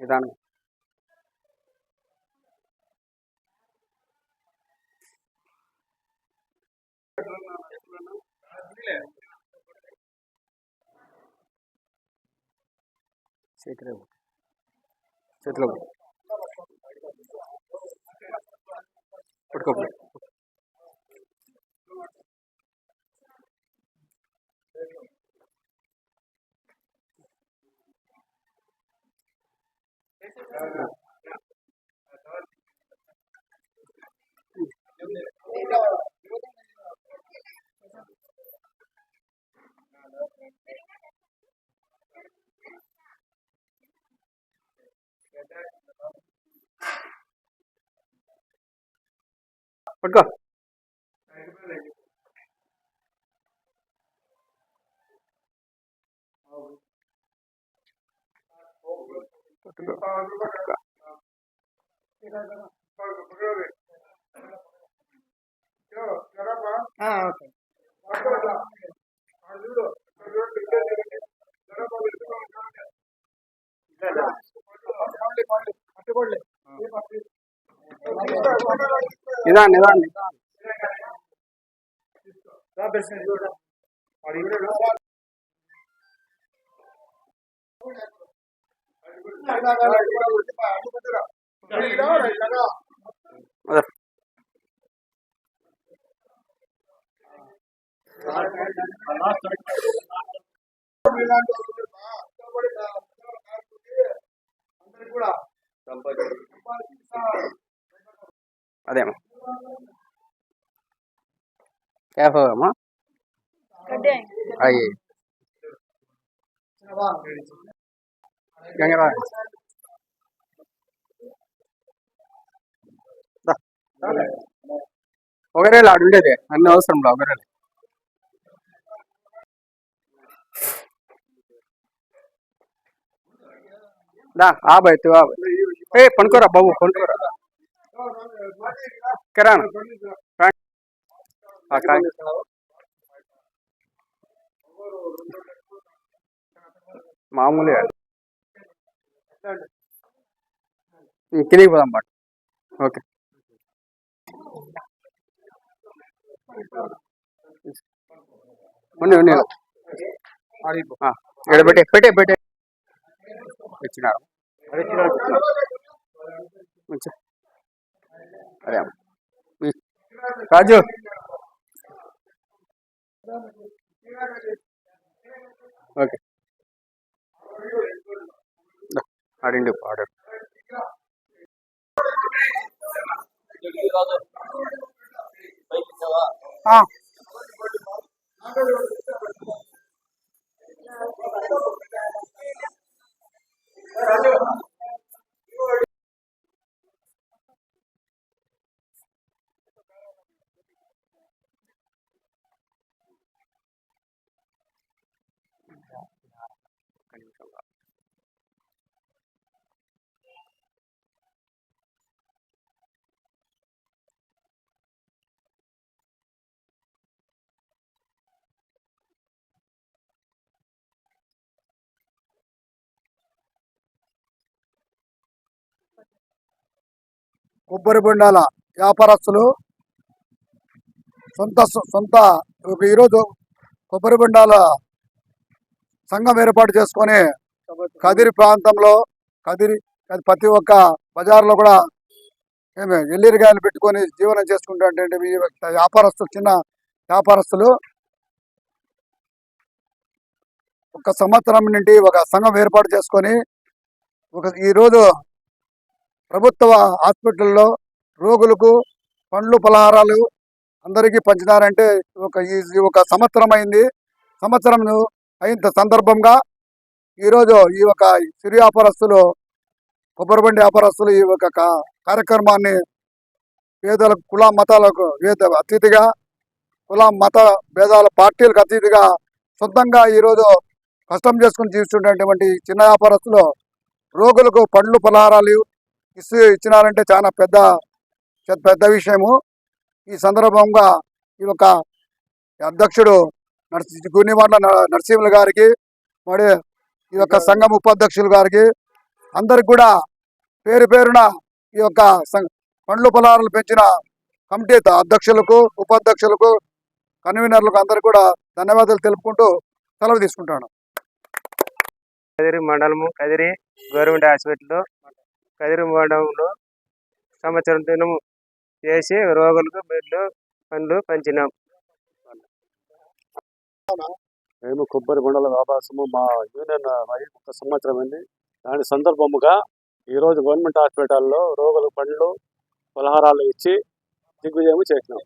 నిదానం. చేతిలో చేతిలో పెట్టు. పట్టుకో. పట్టుకో. పట్టుకో పట్టుకో పట్టుకో. నిదాన్ నిదాన్ నిదాన్ అదే. అదేమ్మా గంగరా ఒకరేళ అడుండేది అన్ని అవసరం లా ఒకరేళ దా ఆ బైతు ఆ ఏ పనుకోరా బాబు పనుకోరా. మామూలు కిందికి పోదాం బాట ఓకే. ఉన్నాయి ఉన్నాయి ఇక్కడ పెట్టే పెట్టే పెట్టే. ఇచ్చినారు ఉంచు. అదే రాజు. ఓకే. அப்படின்னு பாடல் ஆ கண்டிப்பாக కొబ్బరి బొండాల వ్యాపారస్తులు. సొంత సొంత ఒక ఈరోజు కొబ్బరి బొండాల సంఘం ఏర్పాటు చేసుకొని కదిరి ప్రాంతంలో కదిరి అది ప్రతి ఒక్క బజార్లో కూడా ఏమి ఎల్లిరిగాయలు పెట్టుకొని జీవనం చేసుకుంటే వ్యాపారస్తులు చిన్న వ్యాపారస్తులు. ఒక సంవత్సరం నుండి ఒక సంఘం ఏర్పాటు చేసుకొని ఒక ఈరోజు ప్రభుత్వ హాస్పిటల్లో రోగులకు పండ్లు పలహారాలు అందరికీ పంచినారంటే ఒక ఈ ఒక సంవత్సరం అయింది. సంవత్సరం అయిన సందర్భంగా ఈరోజు ఈ ఒక సిరి వ్యాపారస్తులు కొబ్బరిబండి వ్యాపారస్తులు ఈ ఒక కార్యక్రమాన్ని పేదలకు కుల మతాలకు వేద అతిథిగా కుల మత భేదాల పార్టీలకు అతిథిగా సొంతంగా ఈరోజు కష్టం చేసుకుని జీవిస్తున్నటువంటి చిన్న వ్యాపారస్తులు రోగులకు పండ్లు పలహారాలు ఇస్తూ ఇచ్చినారంటే చాలా పెద్ద పెద్ద- విషయము. ఈ సందర్భంగా ఈ యొక్క అధ్యక్షుడు నర్సి గునివాడ్ల న- గారికి మరి ఈ యొక్క సంఘం ఉపాధ్యక్షులు గారికి అందరికి కూడా పేరు పేరున ఈ యొక్క పండ్లు పొలాలను పెంచిన కమిటీ అధ్యక్షులకు ఉపాధ్యక్షులకు కన్వీనర్లకు అందరు కూడా ధన్యవాదాలు తెలుపుకుంటూ సెలవు తీసుకుంటాను. కదిరి మండలము కదిరి గవర్నమెంట్ హాస్పిటల్. కదిరి మండలంలో సంవత్సరం దినం చేసి రోగులకు బెడ్లు పండ్లు పంచినాం. మేము కొబ్బరి బండల వ్యాపారము మా యూనియన్ అయి ఒక సంవత్సరం అయింది. దాని సందర్భముగా ఈరోజు గవర్నమెంట్ హాస్పిటల్లో రోగులకు పండ్లు పలహారాలు ఇచ్చి దిగ్విజయం చేసినాం.